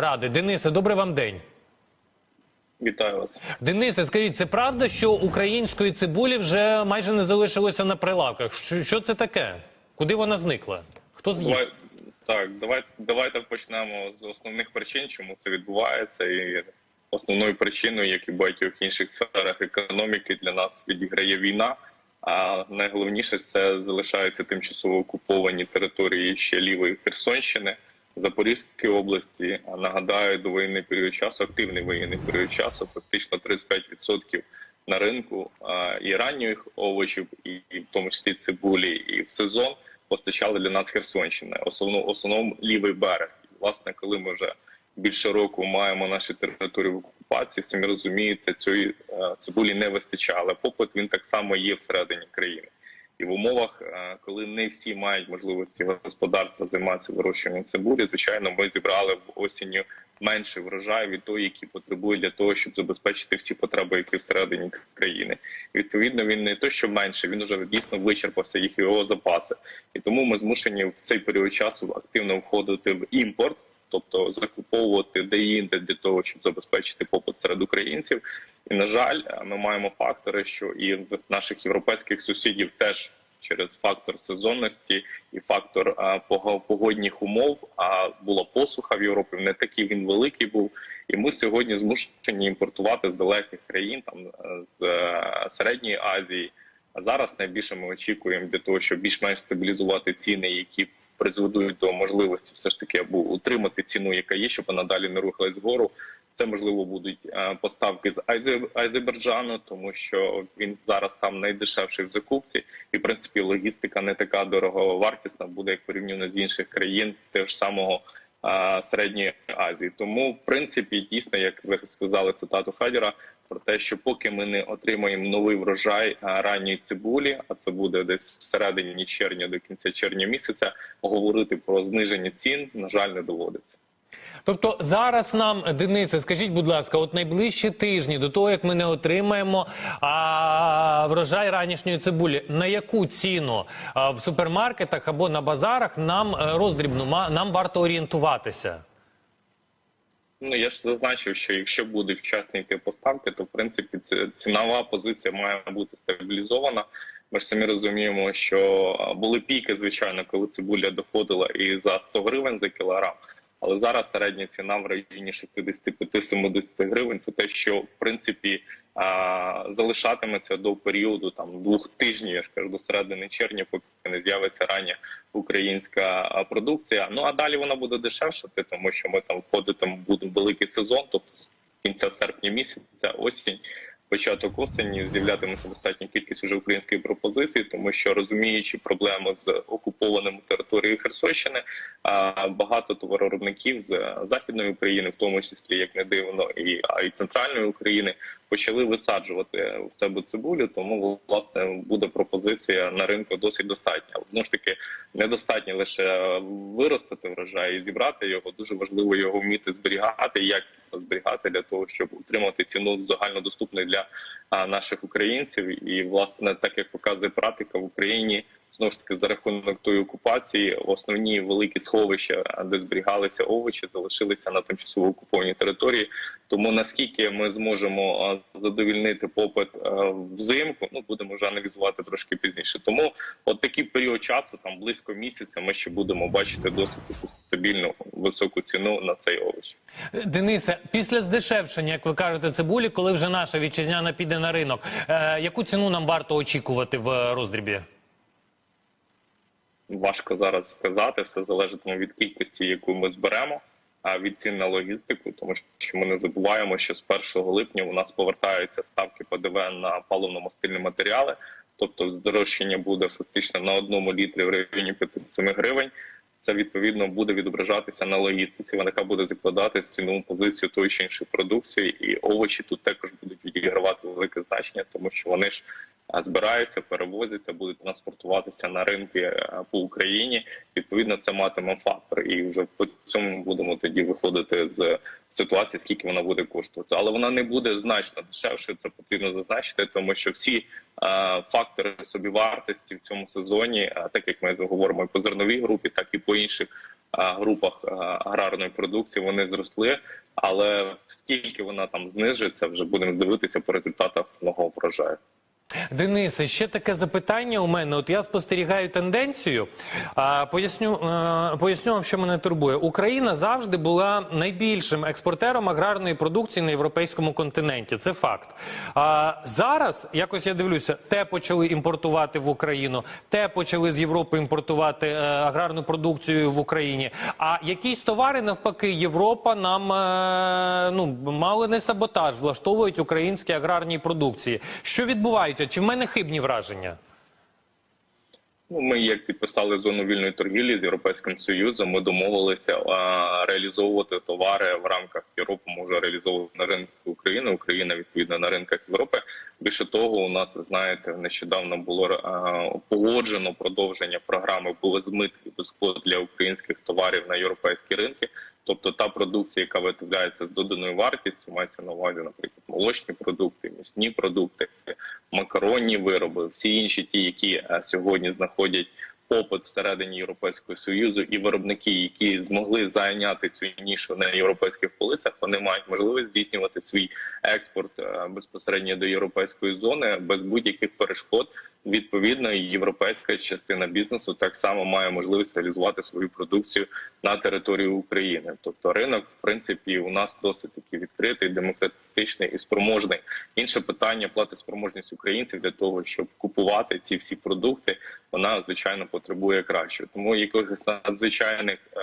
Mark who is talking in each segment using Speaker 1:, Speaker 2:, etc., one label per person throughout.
Speaker 1: ради. Денисе, добрий вам день.
Speaker 2: Вітаю вас.
Speaker 1: Денисе, скажіть, це правда, що української цибулі вже майже не залишилося на прилавках? Що, що це таке? Куди вона зникла? Хто з'їв?
Speaker 2: Давай, так, давай, давайте почнемо з основних причин, чому це відбувається, і основною причиною, як і в багатьох інших сферах економіки, для нас відіграє війна. А найголовніше це залишаються тимчасово окуповані території ще лівої Херсонщини, Запорізької області. Нагадаю, до воєнний період часу, активний воєнний період часу, фактично 35% на ринку і ранніх овочів, і, в тому числі цибулі, і в сезон постачали для нас Херсонщина, основно основному лівий берег. Власне, коли ми вже більше року маємо наші території в окупації, самі розумієте, цієї е, цибулі не вистачало. Попит він так само є всередині країни. І в умовах, е, коли не всі мають можливості господарства займатися вирощуванням цибулі, звичайно, ми зібрали в осінню менший врожай від того, який потребує для того, щоб забезпечити всі потреби, які всередині країни. І, відповідно, він не то, що менше, він вже дійсно вичерпався їх його запаси, і тому ми змушені в цей період часу активно входити в імпорт. Тобто закуповувати де-інде для того, щоб забезпечити попит серед українців, і на жаль, ми маємо фактори, що і в наших європейських сусідів теж через фактор сезонності і фактор а, погодних умов. А була посуха в Європі. Не такий він великий був. І ми сьогодні змушені імпортувати з далеких країн, там е, з е, середньої Азії. А зараз найбільше ми очікуємо для того, щоб більш-менш стабілізувати ціни, які призведуть до можливості все ж таки або утримати ціну, яка є, щоб вона далі не рухалась вгору. Це можливо будуть е, поставки з Азе- Азербайджану, тому що він зараз там найдешевший в закупці, і в принципі логістика не така дороговартісна буде як порівняно з інших країн, теж самого середньої Азії. Тому, в принципі, дійсно, як ви сказали цитату Федора, про те, що поки ми не отримаємо новий врожай ранньої цибулі, а це буде десь всередині червня до кінця червня місяця, говорити про зниження цін, на жаль, не доводиться.
Speaker 1: Тобто зараз нам, Денисе, скажіть, будь ласка, от найближчі тижні до того, як ми не отримаємо а, врожай ранішньої цибулі, на яку ціну а, в супермаркетах або на базарах нам е, роздрібну нам варто орієнтуватися?
Speaker 2: Ну я ж зазначив, що якщо будуть вчасні поставки, то в принципі цінова позиція має бути стабілізована. Ми ж самі розуміємо, що були піки, звичайно, коли цибуля доходила і за 100 гривень за кілограм. Але зараз середня ціна в районі 65-70 гривень. Це те, що в принципі залишатиметься до періоду там двох тижнів, я ж кажу, до середини червня, поки не з'явиться рання українська продукція. Ну а далі вона буде дешевшати, тому що ми там входитимо буде великий сезон, тобто з кінця серпня місяця, осінь. Початок осені з'являтиметься достатня кількість уже української пропозиції, тому що розуміючи проблему з окупованими територією Херсонщини, багато товаровиробників з західної України, в тому числі як не дивно, і й центральної України, почали висаджувати у себе цибулю. Тому власне буде пропозиція на ринку досить достатня. Знову ж таки недостатньо лише виростити врожай і зібрати його. Дуже важливо його вміти зберігати, якісно зберігати для того, щоб утримати ціну загальнодоступною для наших українців. І власне, так як показує практика в Україні. Знову ж таки, за рахунок тої окупації, основні великі сховища, де зберігалися овочі, залишилися на тимчасово окупованій території. Тому наскільки ми зможемо задовільнити попит взимку, ну будемо вже аналізувати трошки пізніше. Тому от такий період часу, там близько місяця, ми ще будемо бачити досить стабільну високу ціну на цей овоч.
Speaker 1: Денисе, після здешевшення, як ви кажете, цибулі, коли вже наша вітчизняна піде на ринок, е, яку ціну нам варто очікувати в роздрібі?
Speaker 2: Важко зараз сказати, все залежатиме від кількості, яку ми зберемо, а від цін на логістику, тому що ми не забуваємо, що з 1 липня у нас повертаються ставки ПДВ на паливно-мастильні матеріали, тобто здорожчання буде фактично на одному літрі в районі 5-7 гривень. Це відповідно буде відображатися на логістиці. Вона буде закладати цінову позицію тої чи іншої продукції, і овочі тут також будуть відігравати велике значення, тому що вони ж збираються, перевозяться, будуть транспортуватися на ринки по Україні. Відповідно, це матиме фактор, і вже по цьому будемо тоді виходити з ситуації, скільки вона буде коштувати. Але вона не буде значно дешевше. Це потрібно зазначити, тому що всі фактори собівартості в цьому сезоні, так як ми говоримо і по зерновій групі, так і по інших групах аграрної продукції вони зросли. Але скільки вона там знижиться, вже будемо дивитися по результатах нового врожаю.
Speaker 1: Денисе, ще таке запитання у мене. От я спостерігаю тенденцію. Поясню, е, поясню вам, що мене турбує. Україна завжди була найбільшим експортером аграрної продукції на європейському континенті. Це факт. Зараз якось я дивлюся, те почали імпортувати в Україну, те почали з Європи імпортувати е, аграрну продукцію в Україні. А якісь товари навпаки, Європа нам е, ну мало не саботаж влаштовують українські аграрні продукції. Що відбувається? Чи в мене хибні враження?
Speaker 2: Ну, ми як підписали зону вільної торгівлі з європейським союзом. Ми домовилися а, реалізовувати товари в рамках Європи. Може реалізовувати на ринку України. Україна відповідно на ринках Європи. Більше того, у нас ви знаєте, нещодавно було а, погоджено продовження програми без митків без квот для українських товарів на європейські ринки. Тобто та продукція, яка виготовляється з доданою вартістю, мається на увазі, наприклад, молочні продукти, м'ясні продукти, макаронні вироби, всі інші ті, які е, сьогодні знаходять попит всередині Європейського союзу, і виробники, які змогли зайняти цю нішу на європейських полицях, вони мають можливість здійснювати свій експорт е, безпосередньо до європейської зони без будь-яких перешкод. Відповідно, європейська частина бізнесу так само має можливість реалізувати свою продукцію на території України. Тобто, ринок, в принципі, у нас досить таки відкритий, демократичний і спроможний. Інше питання платоспроможність українців для того, щоб купувати ці всі продукти, вона звичайно потребує кращого. Тому якихось надзвичайних, е,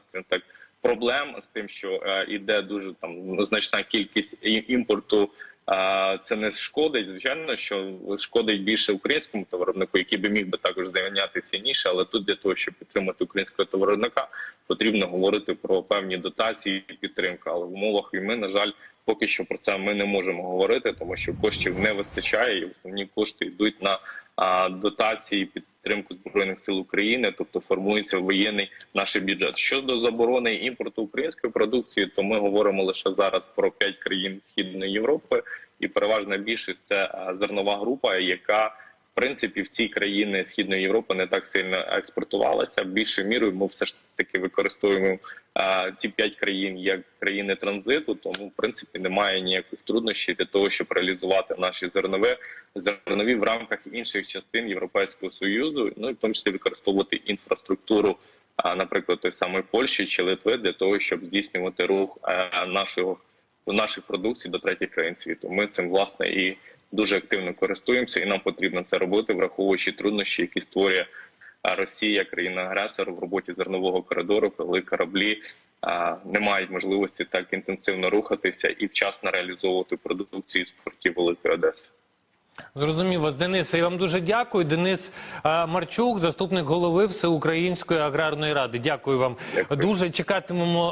Speaker 2: скажімо так. Проблем з тим, що е, іде дуже там значна кількість імпорту, е, це не шкодить. Звичайно, що шкодить більше українському товаровиробнику, який би міг би також зайнятися ніше, але тут для того, щоб підтримати українського товаровиробника, потрібно говорити про певні дотації і підтримку. Але в умовах війни, на жаль, поки що про це ми не можемо говорити, тому що коштів не вистачає, і основні кошти йдуть на а, дотації підтримку збройних сил України, тобто формується воєнний наш бюджет. Щодо заборони імпорту української продукції, то ми говоримо лише зараз про п'ять країн Східної Європи, і переважна більшість це зернова група, яка принципі в ці країни Східної Європи не так сильно експортувалася. Більшою мірою ми все ж таки використовуємо а, ці п'ять країн як країни транзиту, тому в принципі немає ніяких труднощів для того, щоб реалізувати наші зернові зернові в рамках інших частин Європейського союзу, ну і в тому числі використовувати інфраструктуру, а, наприклад, той самої Польщі чи Литви для того, щоб здійснювати рух нашого наших продукцій до третіх країн світу. Ми цим власне і дуже активно користуємося, і нам потрібно це робити, враховуючи труднощі, які створює Росія, країна-агресор в роботі зернового коридору, коли кораблі а, не мають можливості так інтенсивно рухатися і вчасно реалізовувати продукцію з портів Великої Одеси.
Speaker 1: Зрозумів вас, Денис. Я вам дуже дякую. Денис Марчук, заступник голови Всеукраїнської аграрної ради. Дякую вам.
Speaker 2: Дякую.
Speaker 1: Дуже чекатимемо.